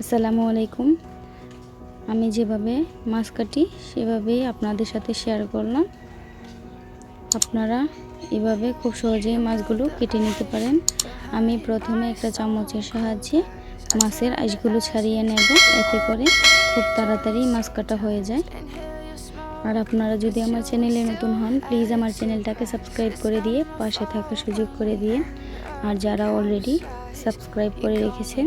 আসসালামু আলাইকুম। আমি যেভাবে মাছ কাটি, সেভাবেই আপনাদের সাথে শেয়ার করলাম। আপনারা এভাবে খুব সহজেই মাছগুলো কেটে নিতে পারেন। আমি প্রথমে একটা চামচের সাহায্যে মাছের আইসগুলো ছাড়িয়ে নেব। এতে করে খুব তাড়াতাড়ি মাছ কাটা হয়ে যায়। আর আপনারা যদি আমার চ্যানেলে নতুন হন প্লিজ আমার চ্যানেলটাকে সাবস্ক্রাইব করে দিয়ে পাশে থাকার সুযোগ করে দিয়ে। আর যারা অলরেডি সাবস্ক্রাইব করে রেখেছেন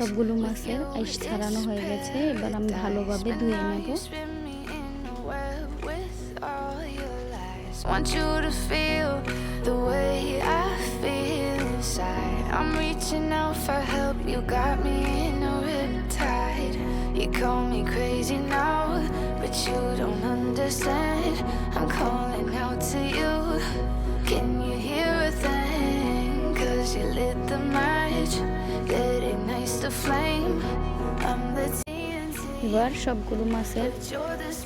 সবগুলো মাছের আইস ছাড়ানো হয়ে গেছে এবার আমি ভালোভাবে ধুয়ে নেব Want you to feel the way I feel inside. I'm reaching out for help. You got me in a riptide. You call me crazy now, but you don't understand. I'm calling out to you. এবার সবগুলো মাছের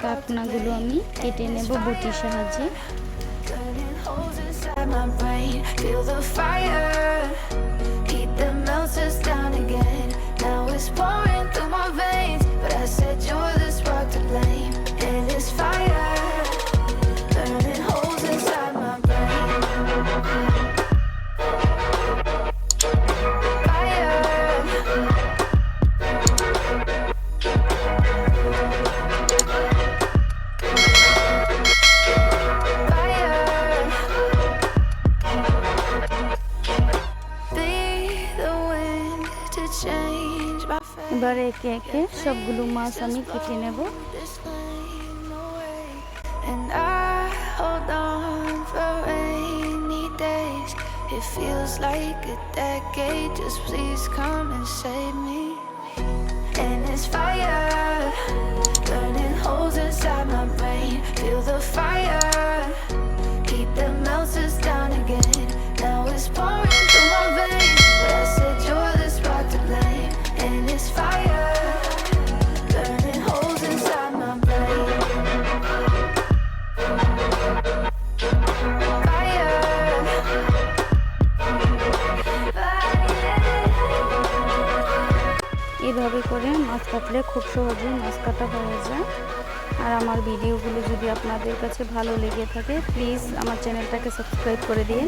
কাকনাগুলো আমি কেটে নেব বটির সাহায্যে। এবার একে একে সবগুলো মাছ আমি কেটে নেব This lane away. And I hold on for rainy days. It feels like a decade. Just please come and save me. And it's fire, এভাবে করে মাছ কাটলে খুব সহজেই মাছ কাটা হয়ে যায়। আর আমার ভিডিওগুলো যদি আপনাদের কাছে ভালো লেগে থাকে প্লিজ আমার চ্যানেলটাকে সাবস্ক্রাইব করে দিন।